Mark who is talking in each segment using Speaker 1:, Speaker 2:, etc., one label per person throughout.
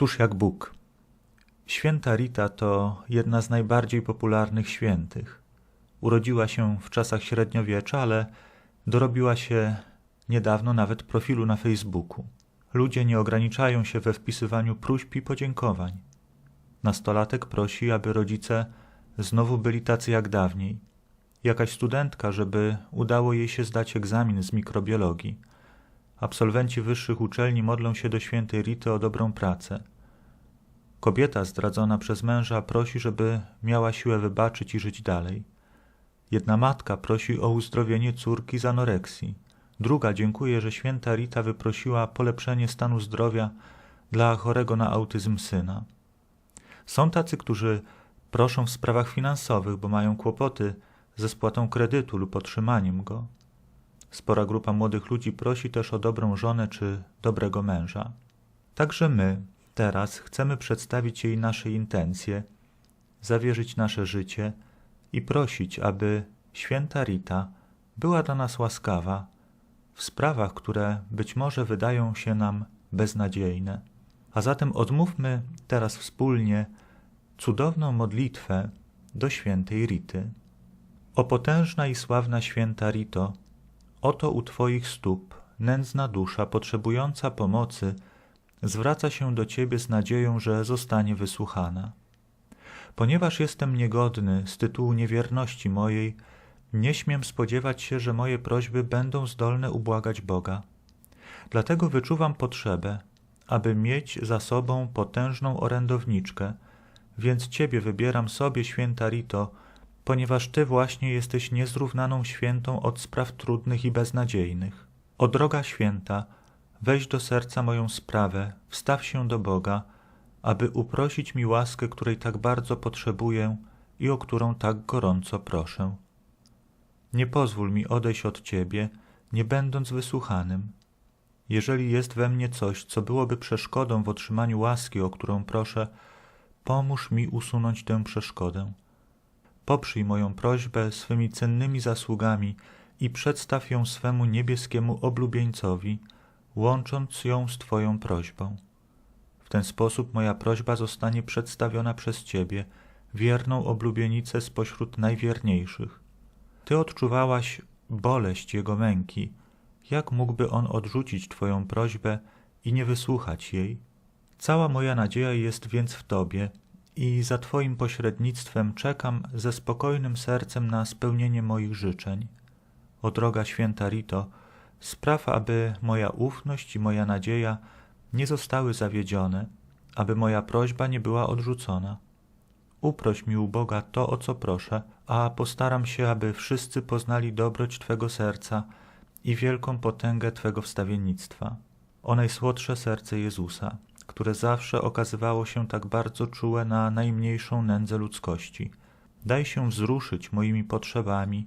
Speaker 1: Któż jak Bóg? Święta Rita to jedna z najbardziej popularnych świętych. Urodziła się w czasach średniowiecza, ale dorobiła się niedawno nawet profilu na Facebooku. Ludzie nie ograniczają się we wpisywaniu próśb i podziękowań. Nastolatek prosi, aby rodzice znowu byli tacy jak dawniej. Jakaś studentka, żeby udało jej się zdać egzamin z mikrobiologii. Absolwenci wyższych uczelni modlą się do świętej Rity o dobrą pracę. Kobieta zdradzona przez męża prosi, żeby miała siłę wybaczyć i żyć dalej. Jedna matka prosi o uzdrowienie córki z anoreksji. Druga dziękuje, że święta Rita wyprosiła polepszenie stanu zdrowia dla chorego na autyzm syna. Są tacy, którzy proszą w sprawach finansowych, bo mają kłopoty ze spłatą kredytu lub otrzymaniem go. Spora grupa młodych ludzi prosi też o dobrą żonę czy dobrego męża. Także my teraz chcemy przedstawić jej nasze intencje, zawierzyć nasze życie i prosić, aby święta Rita była dla nas łaskawa w sprawach, które być może wydają się nam beznadziejne. A zatem odmówmy teraz wspólnie cudowną modlitwę do świętej Rity. O potężna i sławna święta Rito, oto u Twoich stóp nędzna dusza potrzebująca pomocy zwraca się do Ciebie z nadzieją, że zostanie wysłuchana. Ponieważ jestem niegodny z tytułu niewierności mojej, nie śmiem spodziewać się, że moje prośby będą zdolne ubłagać Boga. Dlatego wyczuwam potrzebę, aby mieć za sobą potężną orędowniczkę, więc Ciebie wybieram sobie, święta Rito, ponieważ Ty właśnie jesteś niezrównaną świętą od spraw trudnych i beznadziejnych. O droga święta, weź do serca moją sprawę, wstaw się do Boga, aby uprosić mi łaskę, której tak bardzo potrzebuję i o którą tak gorąco proszę. Nie pozwól mi odejść od Ciebie, nie będąc wysłuchanym. Jeżeli jest we mnie coś, co byłoby przeszkodą w otrzymaniu łaski, o którą proszę, pomóż mi usunąć tę przeszkodę. Poprzyj moją prośbę swymi cennymi zasługami i przedstaw ją swemu niebieskiemu oblubieńcowi, łącząc ją z Twoją prośbą. W ten sposób moja prośba zostanie przedstawiona przez Ciebie, wierną oblubienicę spośród najwierniejszych. Ty odczuwałaś boleść Jego męki. Jak mógłby On odrzucić Twoją prośbę i nie wysłuchać jej? Cała moja nadzieja jest więc w Tobie i za Twoim pośrednictwem czekam ze spokojnym sercem na spełnienie moich życzeń. O droga święta Rito, spraw, aby moja ufność i moja nadzieja nie zostały zawiedzione, aby moja prośba nie była odrzucona. Uproś mi u Boga to, o co proszę, a postaram się, aby wszyscy poznali dobroć Twego serca i wielką potęgę Twego wstawiennictwa. O najsłodsze serce Jezusa, które zawsze okazywało się tak bardzo czułe na najmniejszą nędzę ludzkości. Daj się wzruszyć moimi potrzebami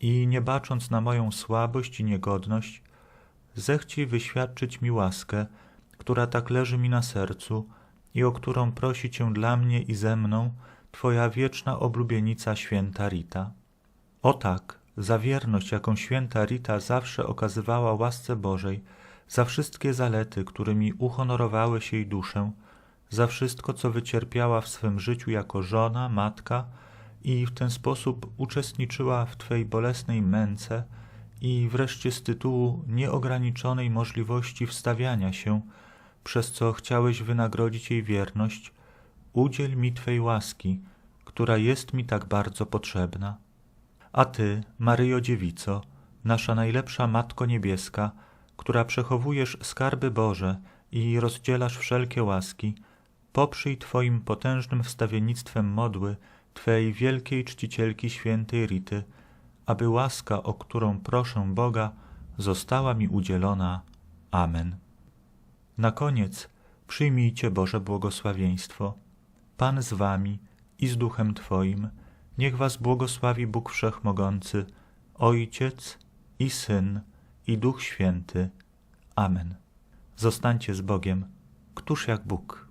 Speaker 1: i nie bacząc na moją słabość i niegodność, zechciej wyświadczyć mi łaskę, która tak leży mi na sercu i o którą prosi Cię dla mnie i ze mną Twoja wieczna oblubienica święta Rita. O tak, za wierność, jaką święta Rita zawsze okazywała łasce Bożej, za wszystkie zalety, którymi uhonorowałeś jej duszę, za wszystko, co wycierpiała w swym życiu jako żona, matka i w ten sposób uczestniczyła w Twej bolesnej męce i wreszcie z tytułu nieograniczonej możliwości wstawiania się, przez co chciałeś wynagrodzić jej wierność, udziel mi Twej łaski, która jest mi tak bardzo potrzebna. A Ty, Maryjo Dziewico, nasza najlepsza Matko Niebieska, która przechowujesz skarby Boże i rozdzielasz wszelkie łaski, poprzyj Twoim potężnym wstawiennictwem modły Twej wielkiej czcicielki świętej Rity, aby łaska, o którą proszę Boga, została mi udzielona. Amen. Na koniec przyjmijcie Boże błogosławieństwo. Pan z wami i z duchem Twoim, niech was błogosławi Bóg Wszechmogący, Ojciec i Syn i Duch Święty. Amen. Zostańcie z Bogiem. Któż jak Bóg?